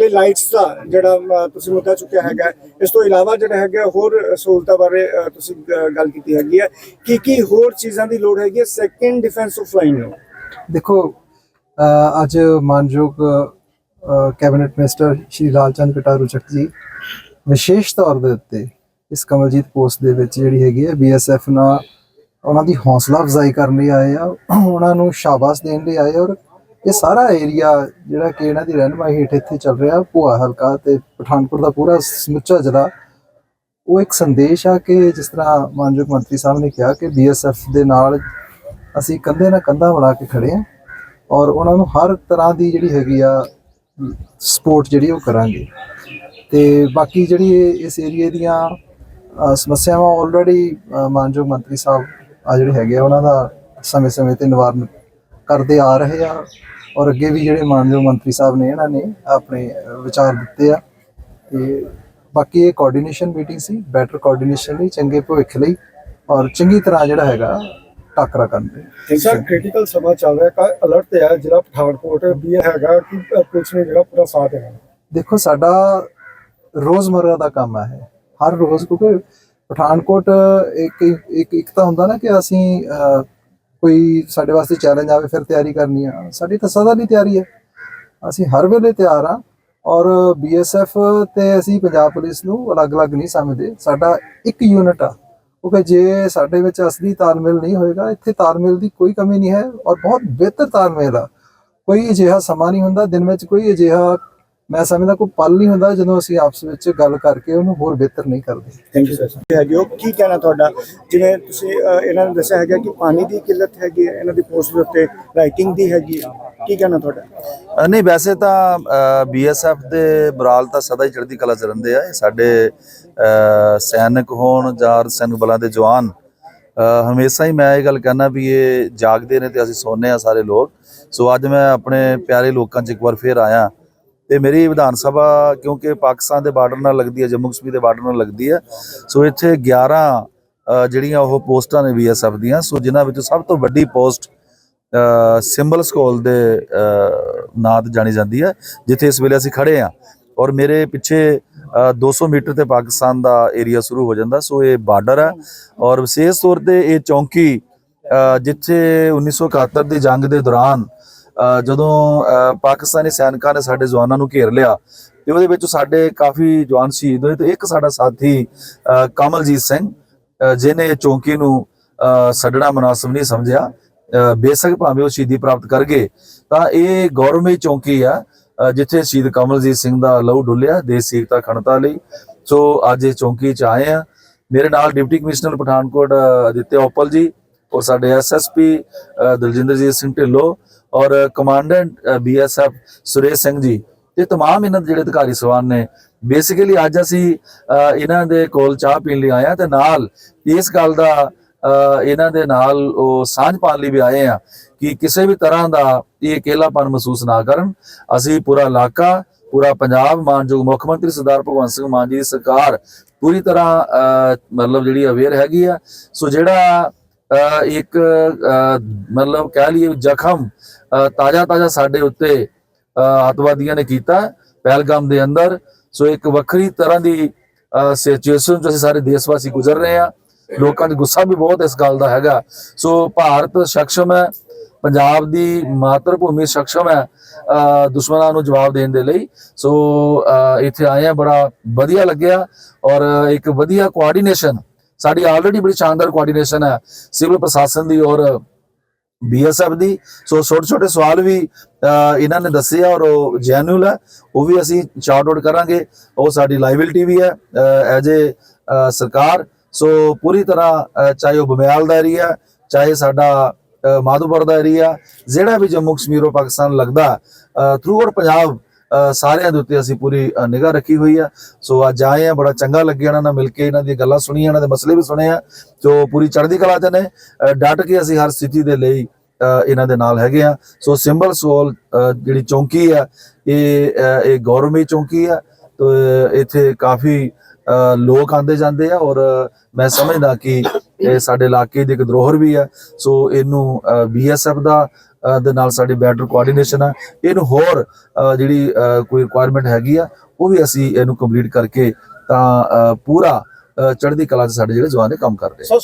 ਲਈ ਲਾਈਟਸ ਦਾ ਜਿਹੜਾ ਅ, ਤੁਸੀਂ ਮੁੱਦਾ ਚੁੱਕਿਆ ਹੈਗਾ ਹੈ। ਇਸ ਤੋਂ ਇਲਾਵਾ ਜਿਹੜਾ ਹੈਗਾ ਹੋਰ ਸਹੂਲਤਾਂ ਬਾਰੇ ਅ, ਤੁਸੀਂ ਅ, ਗੱਲ ਕੀਤੀ ਹੈਗੀ ਹੈ। ਕੀ ਕੀ ਹੋਰ ਚੀਜ਼ਾਂ ਦੀ ਲੋੜ ਹੈਗੀ ਹੈ? ਸੈਕੰਡ ਡਿਫੈਂਸ ਆਫ ਲਾਈਨ ਨੂੰ ਦੇਖੋ ਅ, ਅੱਜ ਮਾਨਯੋਗ ਕੈਬਨਿਟ ਮਿਨਿਸਟਰ ਸ਼੍ਰੀ ਲਾਲਚੰਦ ਕਟਾਰੂ ਚੱਕ ਜੀ ਵਿਸ਼ੇਸ਼ ਤੌਰ ਦੇ ਉੱਤੇ ਇਸ ਕਮਲਜੀਤ ਪੋਸਟ ਦੇ ਵਿੱਚ ਜਿਹੜੀ ਹੈਗੀ ਹੈ ਬੀਐਸਐਫ ਨਾਲ ਉਹਨਾਂ ਦੀ ਹੌਸਲਾ ਅਫਜ਼ਾਈ ਕਰਨ ਲਈ ਆਏ ਆ। ਉਹਨਾਂ ਨੂੰ ਸ਼ਾਬਾਸ਼ ਦੇਣ ਲਈ ਆਏ ਔਰ ਇਹ ਸਾਰਾ ਏਰੀਆ ਜਿਹੜਾ ਕਿ ਇਹਨਾਂ ਦੀ ਰਹਿਨਮਾਈ ਹੇਠ ਇੱਥੇ ਚੱਲ ਰਿਹਾ, ਭੂਆ ਹਲਕਾ ਤੇ ਪਠਾਨਕੋਟ ਦਾ ਪੂਰਾ ਸਮੁੱਚਾ ਜ਼ਿਲ੍ਹਾ। ਉਹ ਇੱਕ ਸੰਦੇਸ਼ ਆ ਕਿ ਜਿਸ ਤਰ੍ਹਾਂ ਮਾਨਯੋਗ ਮੰਤਰੀ ਸਾਹਿਬ ਨੇ ਕਿਹਾ ਕਿ ਬੀਐਸਐਫ ਦੇ ਨਾਲ ਅਸੀਂ ਕੰਧੇ ਨਾਲ ਕੰਧਾ ਮਿਲਾ ਕੇ ਖੜੇ ਆ ਔਰ ਉਹਨਾਂ ਨੂੰ ਹਰ ਤਰ੍ਹਾਂ ਦੀ ਜਿਹੜੀ ਹੈਗੀ ਆ ਸਪੋਰਟ ਜਿਹੜੀ ਉਹ ਕਰਾਂਗੇ। ਤੇ ਬਾਕੀ ਜਿਹੜੀ ਇਸ ਏਰੀਏ ਦੀਆਂ ਸਮੱਸਿਆਵਾਂ ਆਲਰੇਡੀ ਮਾਨਯੋਗ ਮੰਤਰੀ ਸਾਹਿਬ ਆ ਜਿਹੜੇ ਹੈਗੇ ਆ, ਉਹਨਾਂ ਦਾ ਸਮੇਂ-ਸਮੇਂ ਤੇ ਨਿਵਾਰਨ ਕਰਦੇ ਆ ਰਹੇ ਆ ਔਰ ਅੱਗੇ ਵੀ ਜਿਹੜੇ ਮਾਨਯੋਗ ਮੰਤਰੀ ਸਾਹਿਬ ਨੇ ਇਹਨਾਂ ਨੇ ਆਪਣੇ ਵਿਚਾਰ ਦਿੱਤੇ ਆ। ਤੇ ਬਾਕੀ ਇਹ ਕੋਆਰਡੀਨੇਸ਼ਨ ਮੀਟਿੰਗ ਸੀ ਬੈਟਰ ਕੋਆਰਡੀਨੇਸ਼ਨ ਲਈ ਚੰਗੇ ਭਵਿੱਖ ਲਈ ਔਰ ਚੰਗੀ ਤਰ੍ਹਾਂ ਜਿਹੜਾ ਹੈਗਾ ਟਾਕਰਾ ਕਰਨ ਲਈ ਸਰ ਕ੍ਰਿਟੀਕਲ ਸਮਾਂ ਚੱਲ ਰਿਹਾ ਕਾ ਅਲਰਟ ਤੇ ਹੈ ਜਿਹੜਾ ਪਠਾਨਕੋਟ ਵੀ ਹੈਗਾ ਕਿ ਪੁਲਿਸ ਨੇ ਜਿਹੜਾ ਪੂਰਾ ਸਾਥ ਦੇਣਾ। ਦੇਖੋ ਸਾਡਾ ਰੋਜ਼ਮਰਰਾ ਦਾ ਕੰਮ ਹੈ। ਹਰ ਰੋਜ਼ ਕਿਉਂਕਿ ਪਠਾਨਕੋਟ ਇੱਕ ਇੱਕ ਇੱਕ ਤਾਂ ਹੁੰਦਾ ਨਾ ਕਿ ਅਸੀਂ ਕੋਈ ਸਾਡੇ ਵਾਸਤੇ ਚੈਲੰਜ ਆਵੇ, ਫਿਰ ਤਿਆਰੀ ਕਰਨੀ ਆ। ਸਾਡੀ ਤਾਂ ਸਦਾ ਦੀ ਤਿਆਰੀ ਹੈ ਅਸੀਂ ਹਰ ਵੇਲੇ ਤਿਆਰ ਆ ਔਰ ਬੀਐਸਐਫ ਤੇ ਅਸੀਂ ਪੰਜਾਬ ਪੁਲਿਸ ਨੂੰ ਅਲੱਗ-ਅਲੱਗ ਨਹੀਂ ਸਮਝਦੇ। ਸਾਡਾ ਇੱਕ ਯੂਨਿਟ ਆ। ਕਿਉਂਕਿ ਜੇ ਸਾਡੇ ਵਿੱਚ ਅਸਲੀ ਤਾਲਮੇਲ ਨਹੀਂ ਹੋਏਗਾ, ਇੱਥੇ ਤਾਲਮੇਲ ਦੀ ਕੋਈ ਕਮੀ ਨਹੀਂ ਹੈ ਔਰ ਬਹੁਤ ਬਿਹਤਰ ਤਾਲਮੇਲ ਆ। ਕੋਈ ਅਜਿਹਾ ਸਮਾਂ ਨਹੀਂ ਹੁੰਦਾ। ਦਿਨ ਵਿੱਚ ਕੋਈ ਅਜਿਹਾ ਮੈਂ ਸਮਝਦਾ ਕੋਈ ਪਲ ਨਹੀਂ ਹੁੰਦਾ ਜਦੋਂ ਅਸੀਂ ਆਪਸ ਵਿੱਚ ਗੱਲ ਕਰਕੇ ਉਹਨੂੰ ਹੋਰ ਬਿਹਤਰ ਨਹੀਂ ਕਰਦੇ। ਥੈਂਕ ਯੂ ਸਰ ਹੈਗੀ ਉਹ ਕੀ ਕਹਿਣਾ ਤੁਹਾਡਾ? ਜਿਵੇਂ ਤੁਸੀਂ ਇਹਨਾਂ ਨੇ ਦੱਸਿਆ ਹੈਗਾ ਕਿ ਪਾਣੀ ਦੀ ਕਿੱਲਤ ਹੈਗੀ ਹੈ ਇਹਨਾਂ ਦੀ ਪੋਸਟ ਦੇ ਉੱਤੇ ਲਾਈਟਿੰਗ ਦੀ ਹੈਗੀ ਹੈ। ਕੀ ਕਹਿਣਾ ਤੁਹਾਡਾ? ਨਹੀਂ ਵੈਸੇ ਤਾਂ ਬੀਐਸਐਫ ਦੇ ਬਰਾਲ ਤਾਂ ਸਦਾ ਹੀ ਚੜ੍ਹਦੀ ਕਲਾ ਚ ਰਹਿੰਦੇ ਆ। ਇਹ ਸਾਡੇ ਸੈਨਿਕ ਹੋਣ ਜਾਂ ਸੈਨਿਕ ਬਲਾਂ ਦੇ ਜਵਾਨ ਹਮੇਸ਼ਾ ਹੀ ਮੈਂ ਇਹ ਗੱਲ ਕਹਿਣਾ ਵੀ ਇਹ ਜਾਗਦੇ ਨੇ ਤੇ ਅਸੀਂ ਸੌਂਦੇ ਆ ਸਾਰੇ ਲੋਕ। ਸੋ ਅੱਜ ਮੈਂ ਆਪਣੇ ਪਿਆਰੇ ਲੋਕਾਂ 'ਚ ਇੱਕ ਵਾਰ ਫੇਰ ਆਇਆ। ਤੇ ਮੇਰੀ ਵਿਧਾਨ ਸਭਾ ਕਿਉਂਕਿ ਪਾਕਿਸਤਾਨ ਦੇ ਬਾਰਡਰ ਨਾਲ ਲੱਗਦੀ ਹੈ ਜੰਮੂ ਕਸ਼ਮੀਰ ਦੇ ਬਾਰਡਰ ਨਾਲ ਲੱਗਦੀ ਹੈ। ਸੋ ਇੱਥੇ 11 ਜਿਹੜੀਆਂ ਉਹ ਪੋਸਟਾਂ ਨੇ ਬੀਐਸਐਫ ਦੀਆਂ ਸੋ ਜਿਨ੍ਹਾਂ ਵਿੱਚੋਂ ਸਭ ਤੋਂ ਵੱਡੀ ਪੋਸਟ ਸਿੰਬਲ ਸਕੋਲ ਦੇ ਨਾਂ ਤੇ ਜਾਣੀ ਜਾਂਦੀ ਹੈ ਜਿੱਥੇ ਇਸ ਵੇਲੇ ਅਸੀਂ ਖੜੇ ਆ ਔਰ ਮੇਰੇ ਪਿੱਛੇ ਅ, 200 ਮੀਟਰ ਤੇ ਪਾਕਿਸਤਾਨ ਦਾ ਏਰੀਆ ਸ਼ੁਰੂ ਹੋ ਜਾਂਦਾ ਸੋ ਇਹ ਬਾਰਡਰ ਹੈ। ਔਰ ਵਿਸ਼ੇਸ਼ ਤੌਰ ਤੇ ਇਹ ਚੌਂਕੀ ਅ, ਜਿੱਥੇ 1971 ਦੀ ਜੰਗ ਦੇ ਦੌਰਾਨ ਜਦੋਂ ਅ, ਪਾਕਿਸਤਾਨੀ ਸੈਨਿਕਾਂ ਨੇ ਸਾਡੇ ਜਵਾਨਾਂ ਨੂੰ ਘੇਰ ਲਿਆ ਤੇ ਉਹਦੇ ਵਿੱਚ ਸਾਡੇ ਕਾਫੀ ਜਵਾਨ ਸ਼ਹੀਦ ਹੋਏ ਤੇ ਇੱਕ ਸਾਡਾ ਸਾਥੀ ਅ, ਕਮਲਜੀਤ ਸਿੰਘ ਅ, ਜਿਹਨੇ ਚੌਂਕੀ ਨੂੰ ਅ, ਛੱਡਣਾ ਮਨਾਸਬ ਨਹੀਂ ਸਮਝਿਆ ਅ, ਬੇਸ਼ੱਕ ਭਾਵੇਂ ਉਹ ਸ਼ਹੀਦੀ ਪ੍ਰਾਪਤ ਕਰ ਗਏ ਤਾਂ ਇਹ ਗੌਰਵਮਈ ਚੌਂਕੀ ਆ ਜਿੱਥੇ ਸ਼ਹੀਦ ਕਮਲਜੀਤ ਸਿੰਘ ਦਾ ਲਹੂ ਡੁੱਲਿਆ ਦੇਸ਼ ਏਕਤਾ ਖਣਤਾ ਲਈ। ਸੋ ਅੱਜ ਇਹ ਚੌਂਕੀ ਚ ਆਏ ਆ। ਮੇਰੇ ਨਾਲ ਡਿਪਟੀ ਕਮਿਸ਼ਨਰ ਪਠਾਨਕੋਟ ਅ, ਅਦਿੱਤਿਆ ਉਪਲ ਜੀ ਔਰ ਸਾਡੇ ਐਸਐਸਪੀ ਦਲਜਿੰਦਰਜੀਤ ਸਿੰਘ ਢਿੱਲੋਂ ਔਰ ਕਮਾਂਡੈਂਟ ਬੀਐਸਐਫ ਸੁਰੇਸ਼ ਸਿੰਘ ਜੀ ਤੇ तमाम ਇਹਨਾਂ ਦੇ ਜਿਹੜੇ ਅਧਿਕਾਰੀ ਸਵਾਨ ਨੇ ਬੇਸਿਕਲੀ ਅੱਜ ਅਸੀਂ ਅ, ਇਹਨਾਂ ਦੇ ਕੋਲ ਚਾਹ ਪੀਣ ਲਈ ਆਏ ਆ ਤੇ ਨਾਲ ਇਸ ਗੱਲ ਦਾ ਅ, ਇਹਨਾਂ ਦੇ ਨਾਲ ਉਹ ਸਾਂਝ ਪਾਉਣ ਲਈ ਵੀ ਆਏ ਆ ਕਿ ਕਿਸੇ ਵੀ ਤਰ੍ਹਾਂ ਦਾ ਇਹ ਇਕੇਲਾਪਨ ਮਹਿਸੂਸ ਨਾ ਕਰਨ ਅਸੀਂ ਪੂਰਾ ਇਲਾਕਾ ਪੂਰਾ ਪੰਜਾਬ ਮਾਨਯੋਗ ਮੁੱਖ ਮੰਤਰੀ ਸਰਦਾਰ ਭਗਵੰਤ ਸਿੰਘ ਮਾਨ ਜੀ ਦੀ ਸਰਕਾਰ ਪੂਰੀ ਤਰ੍ਹਾਂ ਅ, ਮਤਲਬ ਜਿਹੜੀ ਅਵੇਅਰ ਹੈਗੀ ਆ ਸੋ ਜਿਹੜਾ ਅ, ਇੱਕ ਮਤਲਬ ਕਹਿ ਲਈਏ ਜ਼ਖਮ ਤਾਜ਼ਾ ਤਾਜ਼ਾ ਸਾਡੇ ਉੱਤੇ ਆਤਵਾਦੀਆਂ ਨੇ ਕੀਤਾ ਪਹਿਲਗਾਮ ਦੇ ਅੰਦਰ। ਸੋ ਇੱਕ ਵੱਖਰੀ ਤਰ੍ਹਾਂ ਦੀ ਸਿਚੁਏਸ਼ਨ ਜੋ ਅਸੀਂ ਸਾਰੇ ਦੇਸ਼ਵਾਸੀ ਗੁਜ਼ਰ ਰਹੇ ਆ ਲੋਕਾਂ 'ਚ ਗੁੱਸਾ ਵੀ ਬਹੁਤ ਇਸ ਗੱਲ ਦਾ ਹੈਗਾ। ਸੋ ਭਾਰਤ ਸਕਸ਼ਮ ਹੈ। ਪੰਜਾਬ ਦੀ ਮਾਤਰ ਭੂਮੀ ਸਕਸ਼ਮ ਹੈ ਦੁਸ਼ਮਣਾਂ ਨੂੰ ਜਵਾਬ ਦੇਣ ਦੇ ਲਈ। ਸੋ ਇੱਥੇ ਆਏ ਆ ਬੜਾ ਵਧੀਆ ਲੱਗਿਆ। ਔਰ ਇੱਕ ਵਧੀਆ ਕੋਆਰਡੀਨੇਸ਼ਨ ਸਾਡੀ ਆਲਰੇਡੀ ਬੜੀ ਸ਼ਾਨਦਾਰ ਕੋਆਰਡੀਨੇਸ਼ਨ ਹੈ, ਸਿਵਲ ਪ੍ਰਸ਼ਾਸਨ ਦੀ ਔਰ ਬੀਐਸਐਫ ਦੀ। ਸੋ ਛੋਟੇ ਛੋਟੇ ਸਵਾਲ ਵੀ ਇਹਨਾਂ ਨੇ ਦੱਸੇ ਆ ਔਰ ਉਹ ਜੈਨੂਅਲ ਹੈ, ਉਹ ਵੀ ਅਸੀਂ ਚਾਰਟ ਆਊਟ ਕਰਾਂਗੇ। ਉਹ ਸਾਡੀ ਲਾਇਬਿਲਿਟੀ ਵੀ ਹੈ ਐਜ ਏ ਸਰਕਾਰ। ਸੋ ਪੂਰੀ ਤਰ੍ਹਾਂ ਚਾਹੇ ਉਹ ਬਮਿਆਲ ਦਾ ਏਰੀਆ ਚਾਹੇ ਸਾਡਾ ਮਾਧੋਪੁਰ ਦਾ ਏਰੀਆ ਜਿਹੜਾ ਵੀ ਜੰਮੂ ਕਸ਼ਮੀਰ ਔਰ ਪਾਕਿਸਤਾਨ ਲੱਗਦਾ ਥਰੂ ਆਊਟ ਪੰਜਾਬ ਸਾਰਿਆਂ ਦੇ ਉੱਤੇ ਅਸੀਂ ਪੂਰੀ ਨਿਗਾਹ ਰੱਖੀ ਹੋਈ ਆ। ਸੋ ਅੱਜ ਆਏ ਆ ਬੜਾ ਚੰਗਾ ਲੱਗਿਆ ਇਹਨਾਂ ਨਾਲ ਮਿਲ ਕੇ ਇਹਨਾਂ ਦੀਆਂ ਗੱਲਾਂ ਸੁਣੀਆਂ ਇਹਨਾਂ ਦੇ ਮਸਲੇ ਵੀ ਸੁਣੇ ਆ। ਜੋ ਪੂਰੀ ਚੜ੍ਹਦੀ ਕਲਾ ਚ ਨੇ ਅ, ਡਟ ਕੇ ਅਸੀਂ ਹਰ ਸਥਿਤੀ ਦੇ ਲਈ ਇਹਨਾਂ ਦੇ ਨਾਲ ਹੈਗੇ ਆ। ਸੋ ਸਿੰਬਲ ਸੋਲ ਜਿਹੜੀ ਚੌਂਕੀ ਆ ਇਹ ਇਹ ਗੌਰਵਮਈ ਚੌਂਕੀ ਆ। ਤੋ ਇੱਥੇ ਕਾਫੀ ਅ, ਲੋਕ ਆਂਦੇ ਜਾਂਦੇ ਆ ਔਰ ਮੈਂ ਸਮਝਦਾ ਕਿ ਇਹ ਸਾਡੇ ਇਲਾਕੇ ਦੀ ਇੱਕ ਧਰੋਹਰ ਵੀ ਆ। ਸੋ ਇਹਨੂੰ ਬੀਐਸਐਫ ਦਾ ਦੇ ਨਾਲ ਸਾਡੀ ਬੈਟਰ ਕੋਆਰਡੀਨੇਸ਼ਨ ਆ ਇਹਨੂੰ ਹੋਰ ਜਿਹੜੀ ਕੋਈ ਰਿਕੁਆਇਰਮੈਂਟ ਹੈਗੀ ਆ ਉਹ ਵੀ ਅਸੀਂ ਇਹਨੂੰ ਕੰਪਲੀਟ ਕਰਕੇ ਤਾਂ ਅ, ਪੂਰਾ ਚੜ੍ਹਦੀ ਕਲਾ 'ਚ ਸਾਡੇ ਜਿਹੜੇ ਜਵਾਨ ਨੇ ਕੰਮ ਕਰ ਰਹੇ ਆ। ਸਰ